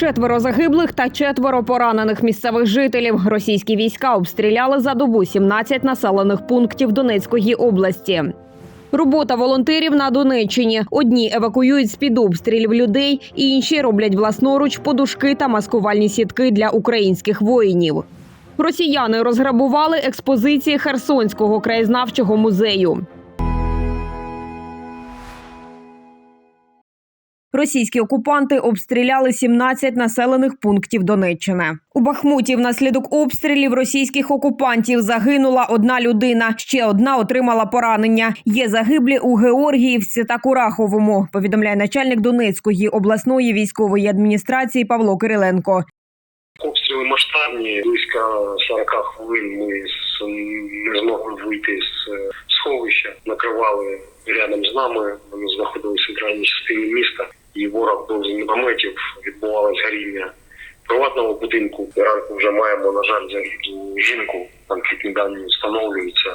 Четверо загиблих та четверо поранених місцевих жителів. Російські війська обстріляли за добу 17 населених пунктів Донецької області. Робота волонтерів на Донеччині. Одні евакуюють з під обстрілів людей, інші роблять власноруч подушки та маскувальні сітки для українських воїнів. Росіяни розграбували експозиції Херсонського краєзнавчого музею. Російські окупанти обстріляли 17 населених пунктів Донеччини. У Бахмуті внаслідок обстрілів російських окупантів загинула одна людина. Ще одна отримала поранення. Є загиблі у Георгіївці та Кураховому. Повідомляє начальник Донецької обласної військової адміністрації Павло Кириленко. Обстріли масштабні. Близько 40 хвилин ми не змогли вийти з е, сховища. Накривали рядом з нами. Вони знаходилися в центральній частині міста. І ворог був з мінометів. Відбувалось горіння приватного будинку. Ранку вже маємо, на жаль, загиблу жінку. Конфліктні дані встановлюються.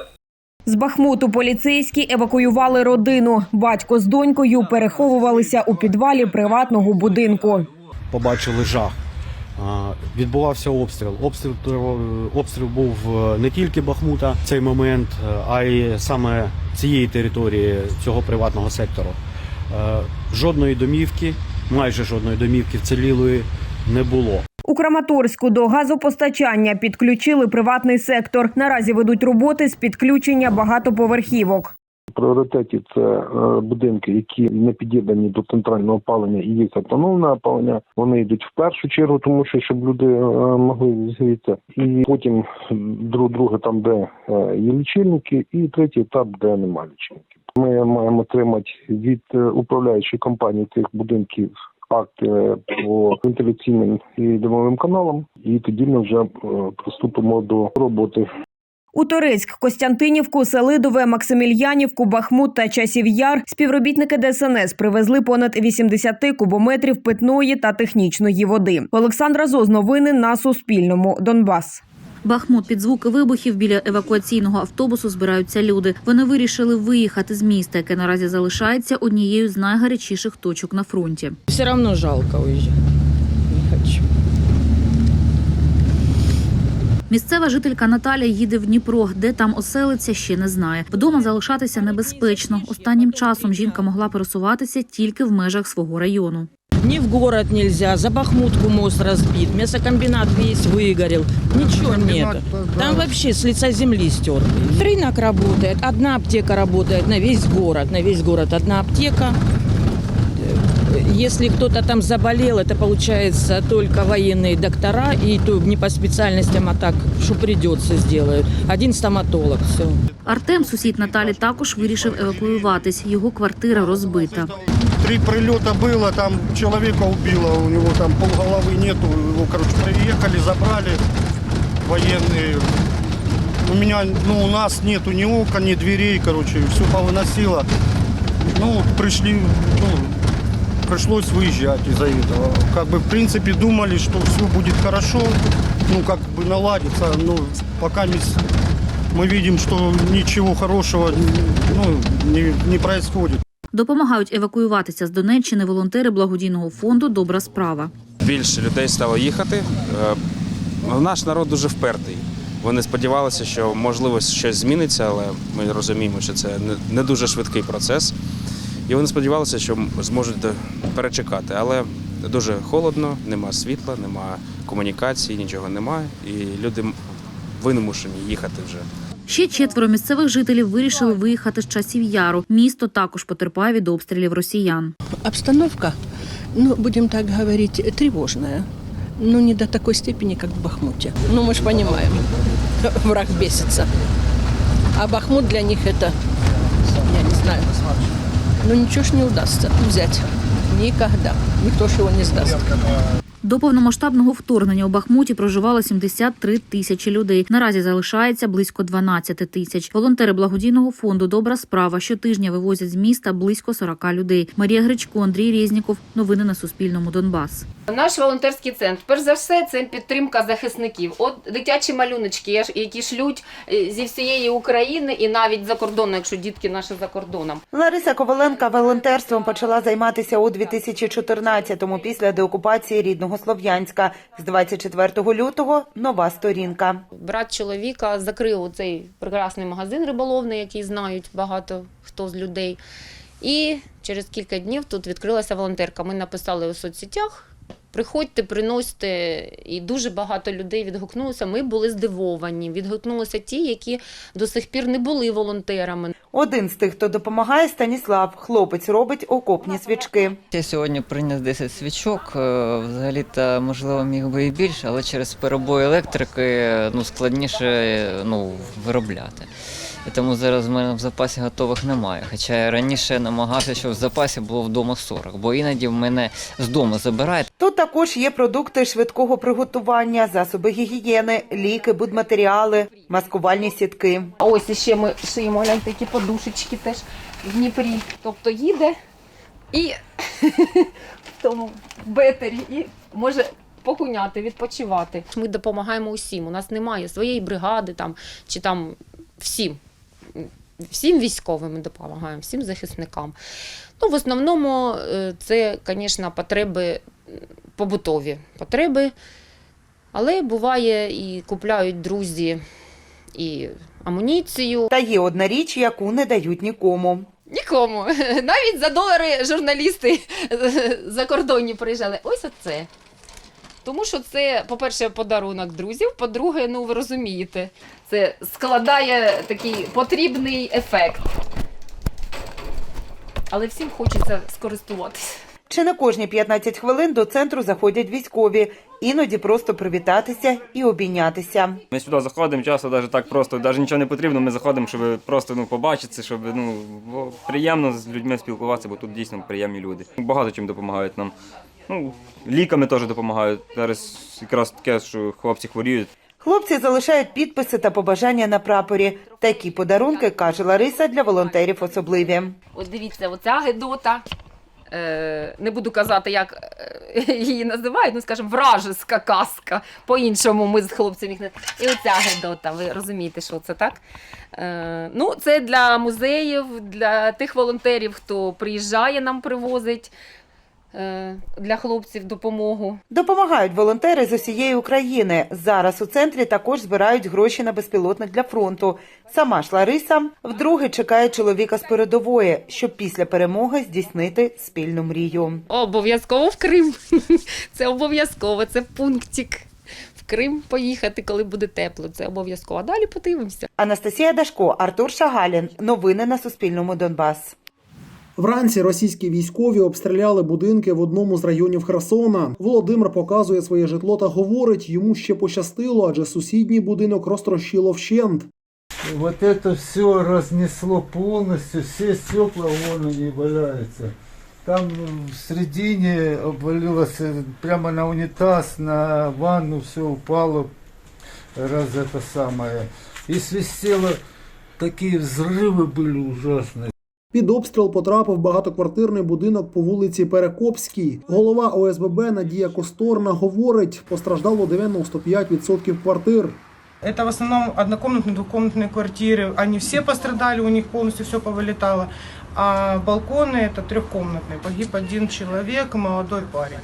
З Бахмуту поліцейські евакуювали родину. Батько з донькою переховувалися у підвалі приватного будинку. побачили жах. Відбувався обстріл. Обстріл обстріл був е, не тільки Бахмута в цей момент, е, а й саме цієї території цього приватного сектору. Жодної домівки, майже жодної домівки вцілілої не було. У Краматорську до газопостачання підключили приватний сектор. Наразі ведуть роботи з підключення багатоповерхівок. В пріоритеті це е, будинки, які не під'єднані до центрального опалення і є автономне опалення. Вони йдуть в першу чергу, тому що щоб люди е, могли зігрітися. І потім друг друге там, де е, є лічильники, і третій етап, де немає лічильників. Ми маємо отримати від е, управляючої компанії цих будинків. Акти по вентиляційним і димовим каналам, і тоді ми вже е, приступимо до роботи У Торецьк, Костянтинівку, Селидове, Максимільянівку, Бахмут та Часів Яр співробітники ДСНС привезли понад 80 кубометрів питної та технічної води. Олександра Зоз, новини на Суспільному. Донбас. Бахмут під звуки вибухів біля евакуаційного автобусу збираються люди. Вони вирішили виїхати з міста, яке наразі залишається однією з найгарячіших точок на фронті. Все равно жалко уезжать. Не хочу. Місцева жителька Наталя їде в Дніпро, де там оселиться, ще не знає. Вдома залишатися небезпечно. Останнім часом жінка могла пересуватися тільки в межах свого району. Ни в город нельзя, за Бахмутку мост разбит, мясокомбинат весь выгорел, ничего нет. Там вообще с лица земли стер. Рынок работает, одна аптека работает на весь город, на весь город одна аптека. Э, Если кто-то там заболел, это получается только военные доктора, и то не по специальностям, а так, что придется, сделают. Один стоматолог, все. Артем, сусід Наталі, також вирішив евакуюватись. Його квартира розбита. Три прилета было, там человека убило, у него там полголовы нету, его, короче, приехали, забрали военные. У меня, ну, у нас нету ни окон, ни дверей, короче, все повыносило. Ну, пришли, ну, пришлось выезжать из-за этого. Как бы, в принципе, думали, что все будет хорошо, ну, как бы наладится, но пока не мы видим, что ничего хорошего, ну, не, не происходит. Допомагають евакуюватися з Донеччини волонтери благодійного фонду Добра справа. більше людей стало їхати. Е, Наш народ дуже впертий. Вони сподівалися, що можливо щось зміниться, але ми розуміємо, що це не- дуже швидкий процес. І вони сподівалися, що зможуть перечекати. Але дуже холодно, нема світла, нема комунікації, нічого немає. І люди вимушені їхати вже. Ще четверо місцевих жителів вирішили виїхати з часів яру. Місто також потерпає від обстрілів росіян. Обстановка, ну, будем так говорить, тревожная. Но не до такой степени, как в Бахмуте. Ну, мы же понимаем, враг бесится. А Бахмут для них это, я не знаю, ну ничего ж не удастся взять. Никогда. Никто ж его не сдаст. До повномасштабного вторгнення у Бахмуті проживало 73 тисячі людей. Наразі залишається близько 12 тисяч. Волонтери благодійного фонду Добра справа щотижня вивозять з міста близько 40 людей. Марія Гречко, Андрій Резніков. Новини на Суспільному. Донбас. Наш волонтерський центр, перш за все, це підтримка захисників. От дитячі малюночки, які шлють е, зі всієї України і навіть за кордону, якщо дітки наші за кордоном. Лариса Коваленка волонтерством почала займатися у 2014-му після деокупації рідного Рідного Слов'янська. З 24 лютого нова сторінка. Брат чоловіка закрив цей прекрасний магазин риболовний, який знають багато хто з людей. І через кілька днів тут відкрилася волонтерка. Ми написали у соцсетях. Приходьте, приносьте, і дуже багато людей відгукнулося. Ми були здивовані. Відгукнулися ті, які до сих пір не були волонтерами. Один з тих, хто допомагає, Станіслав. Хлопець робить окопні свічки. Я сьогодні приніс 10 свічок. е, Взагалі-то, можливо, міг би і більше, але через перебої електрики ну, складніше е, ну, виробляти. І тому зараз в мене в запасі готових немає. Хоча я раніше намагався, щоб в запасі було вдома 40, бо іноді в мене з дому забирають. Тут також є продукти швидкого приготування, засоби гігієни, ліки, будматеріали, маскувальні сітки. А ось іще ми шиємо гляньте, такі подушечки теж в Дніпрі. Тобто їде і в тому бетері і може погуняти, відпочивати. Ми допомагаємо усім. У нас немає своєї бригади там чи там всім. Всім військовим ми допомагаємо, всім захисникам. Ну, в основному е, це, звісно, потреби побутові потреби, але буває і купляють друзі і амуніцію. Та є одна річ, яку не дають нікому. Нікому. Навіть за долари журналісти закордонні приїжджали. Ось оце. Тому що це, по-перше, подарунок друзів, по-друге, ну ви розумієте, це складає такий потрібний ефект. Але всім хочеться скористуватися. Чи не кожні 15 хвилин до центру заходять військові, іноді просто привітатися і обійнятися. Ми сюди заходимо, часто навіть так просто, навіть нічого не потрібно, ми заходимо, щоб просто ну, побачитися, щоб ну, приємно з людьми спілкуватися, бо тут дійсно приємні люди. Багато чим допомагають нам. Ну, ліками теж допомагають. Зараз якраз таке, що хлопці хворіють. Хлопці залишають підписи та побажання на прапорі. Такі подарунки, каже Лариса, для волонтерів особливі. От дивіться, оця гедота. Е, не буду казати, як е, її називають, ну скажімо, вражеська казка. По-іншому ми з хлопцем їх не. І оця гедота, ви розумієте, що це так? Е, ну, це для музеїв, для тих волонтерів, хто приїжджає, нам привозить для хлопців допомогу. Допомагають волонтери з усієї України. Зараз у центрі також збирають гроші на безпілотник для фронту. Сама ж Лариса вдруге чекає чоловіка з передової, щоб після перемоги здійснити спільну мрію. Обов'язково в Крим. Це обов'язково, це пунктик. В Крим поїхати, коли буде тепло. Це обов'язково. А далі подивимося. Анастасія Дашко, Артур Шагалін. Новини на Суспільному Донбас. Вранці російські військові обстріляли будинки в одному з районів Херсона. Володимир показує своє житло та говорить, йому ще пощастило, адже сусідній будинок розтрощило вщент. Вот это все разнесло полностью, все стекла вон они валяются. Там ну, в середине обвалилось э, прямо на унитаз, на ванну все упало, раз это самое. И свистело, такие взрывы были ужасные. Під обстріл потрапив багатоквартирний будинок по вулиці Перекопській. Голова ОСББ Надія Косторна говорить, постраждало 95% квартир. Это в основном однокомнатные, двухкомнатные квартиры. Они все пострадали, у них полностью все повылетало. А балконы это трехкомнатные. Погиб один человек, молодой парень.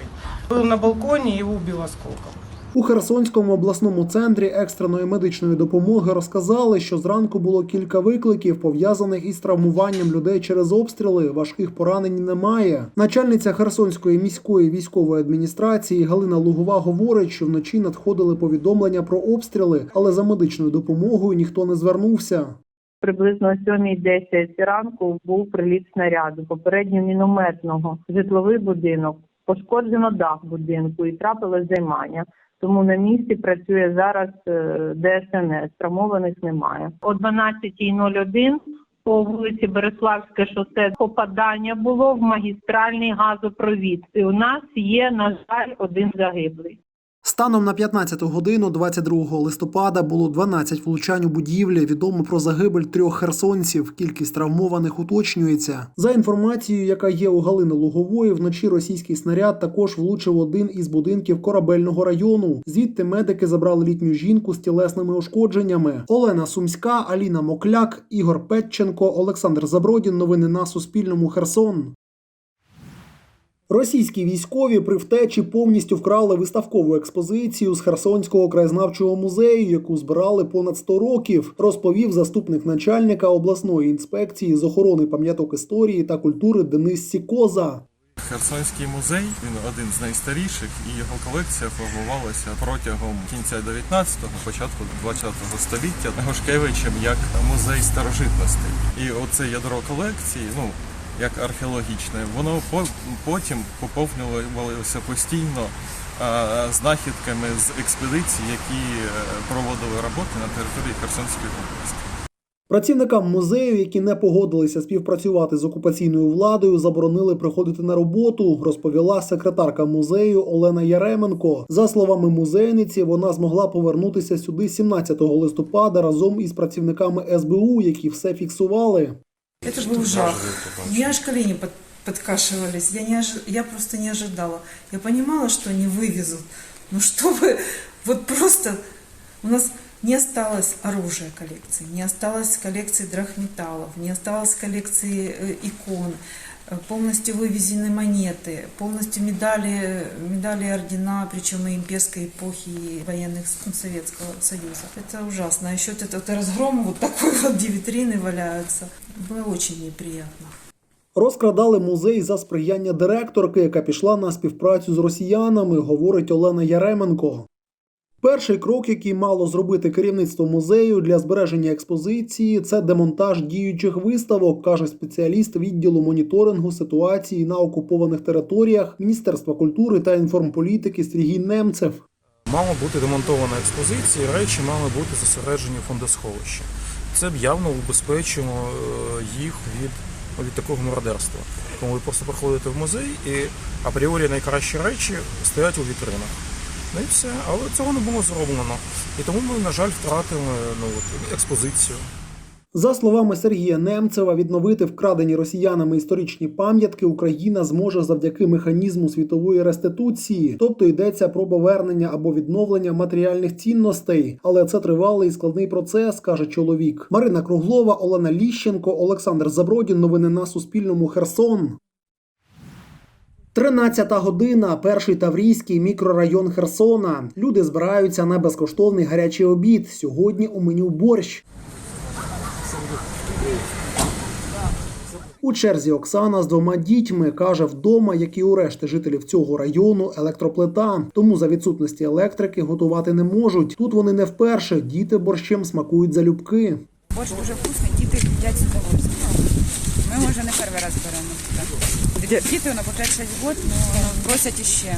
Был на балконе, его убил осколком. У Херсонському обласному центрі екстреної медичної допомоги розказали, що зранку було кілька викликів, пов'язаних із травмуванням людей через обстріли. Важких поранень немає. Начальниця Херсонської міської військової адміністрації Галина Лугова говорить, що вночі надходили повідомлення про обстріли, але за медичною допомогою ніхто не звернувся. Приблизно о 7.10 ранку був приліт снаряду, попередньо мінометного, житловий будинок. Пошкоджено дах будинку і трапилось займання. Тому на місці працює зараз е, ДСНС, травмованих немає. О 12.01 по вулиці Береславське шосе попадання було в магістральний газопровід. І у нас є, на жаль, один загиблий. Станом на 15 годину 22 листопада було 12 влучань у будівлі. Відомо про загибель трьох херсонців. Кількість травмованих уточнюється. За інформацією, яка є у Галини Лугової, вночі російський снаряд також влучив один із будинків корабельного району. Звідти медики забрали літню жінку з тілесними ушкодженнями. Олена Сумська, Аліна Мокляк, Ігор Петченко, Олександр Забродін. Новини на Суспільному. Херсон. Російські військові при втечі повністю вкрали виставкову експозицію з Херсонського краєзнавчого музею, яку збирали понад 100 років, розповів заступник начальника обласної інспекції з охорони пам'яток історії та культури Денис Сікоза. Херсонський музей він один з найстаріших, і його колекція формувалася протягом кінця 19-го, початку 20-го століття Гошкевичем як музей старожитностей. І оце ядро колекції, ну як археологічне, воно по- потім поповнювалося постійно знахідками з експедицій, які е, проводили роботи на території Херсонської області. Працівникам музею, які не погодилися співпрацювати з окупаційною владою, заборонили приходити на роботу, розповіла секретарка музею Олена Яременко. За словами музейниці, вона змогла повернутися сюди 17 листопада разом із працівниками СБУ, які все фіксували. Это был жах. У меня аж колени под- подкашивались. Я, не ожи- я просто не ожидала. Я понимала, что они вывезут. Но чтобы вот просто у нас не осталось оружия коллекции, не осталось коллекции драгметаллов, не осталось коллекции э, икон, э, полностью вывезены монеты, полностью медали, медали и ордена, причем и имперской эпохи, и военных ну, Советского Союза. Это ужасно. А еще вот этот разгром, вот такой вот, где витрины валяются. Было очень неприятно. Розкрадали музей за сприяння директорки, яка пішла на співпрацю з росіянами, говорить Олена Яременко. Перший крок, який мало зробити керівництво музею для збереження експозиції, це демонтаж діючих виставок, каже спеціаліст відділу моніторингу ситуації на окупованих територіях Міністерства культури та інформполітики Сергій Немцев. Мала бути демонтована експозиція, речі мали бути зосереджені в фондосховищі. Це б явно убезпечило е, їх від, від такого мародерства. Тому ви просто приходите в музей і апріорі найкращі речі стоять у вітринах. Ну і все, але цього не було зроблено. І тому ми, на жаль, втратили ну, от, експозицію. За словами Сергія Немцева, відновити вкрадені росіянами історичні пам'ятки Україна зможе завдяки механізму світової реституції, тобто йдеться про повернення або відновлення матеріальних цінностей. Але це тривалий і складний процес, каже чоловік. Марина Круглова, Олена Ліщенко, Олександр Забродін. Новини на Суспільному. Херсон. 13 година, перший таврійський мікрорайон Херсона. Люди збираються на безкоштовний гарячий обід. Сьогодні у меню борщ. У черзі Оксана з двома дітьми каже, вдома, як і у решти жителів цього району, електроплита. Тому за відсутності електрики готувати не можуть. Тут вони не вперше. Діти борщем смакують залюбки. Борщ дуже вкусний, діти їдять з удовольствием. Ми вже не перший раз беремо. Діти, воно по 5-6 років, але просять іще.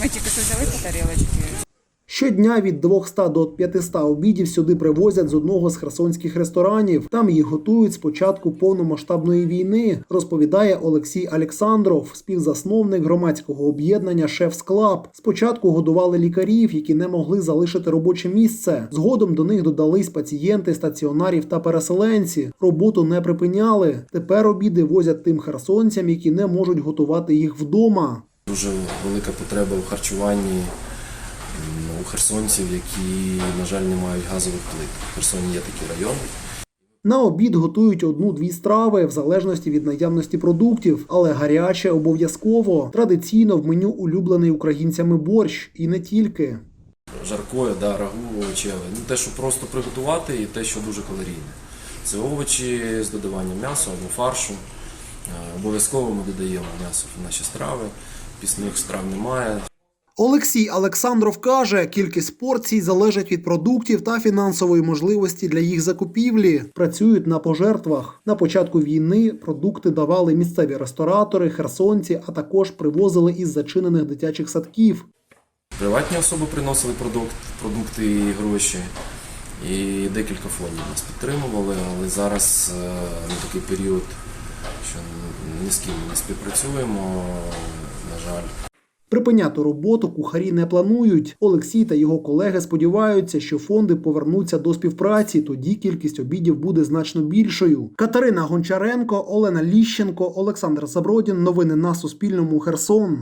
Ми тільки що взяли по тарілочки. Щодня від 200 до 500 обідів сюди привозять з одного з херсонських ресторанів. Там їх готують з початку повномасштабної війни, розповідає Олексій Олександров, співзасновник громадського об'єднання Шефс Клаб. Спочатку годували лікарів, які не могли залишити робоче місце. Згодом до них додались пацієнти стаціонарів та переселенці. Роботу не припиняли. Тепер обіди возять тим херсонцям, які не можуть готувати їх вдома. Дуже велика потреба у харчуванні у херсонців, які, на жаль, не мають газових плит. В Херсоні є такий район. На обід готують одну-дві страви в залежності від наявності продуктів, але гаряче обов'язково. Традиційно в меню улюблений українцями борщ і не тільки. Жаркое, да, рагу, овочеве. Ну, те, що просто приготувати, і те, що дуже калорійне. Це овочі з додаванням м'яса або фаршу. Е, Обов'язково ми додаємо м'ясо в наші страви. Пісних страв немає. Олексій Олександров каже, кількість порцій залежить від продуктів та фінансової можливості для їх закупівлі. Працюють на пожертвах. На початку війни продукти давали місцеві ресторатори, херсонці, а також привозили із зачинених дитячих садків. Приватні особи приносили продукт, продукти і гроші. І декілька фондів нас підтримували, але зараз е, на такий період, що ні з ким не співпрацюємо, на жаль. Припиняти роботу кухарі не планують. Олексій та його колеги сподіваються, що фонди повернуться до співпраці. Тоді кількість обідів буде значно більшою. Катерина Гончаренко, Олена Ліщенко, Олександр Забродін. Новини на Суспільному. Херсон.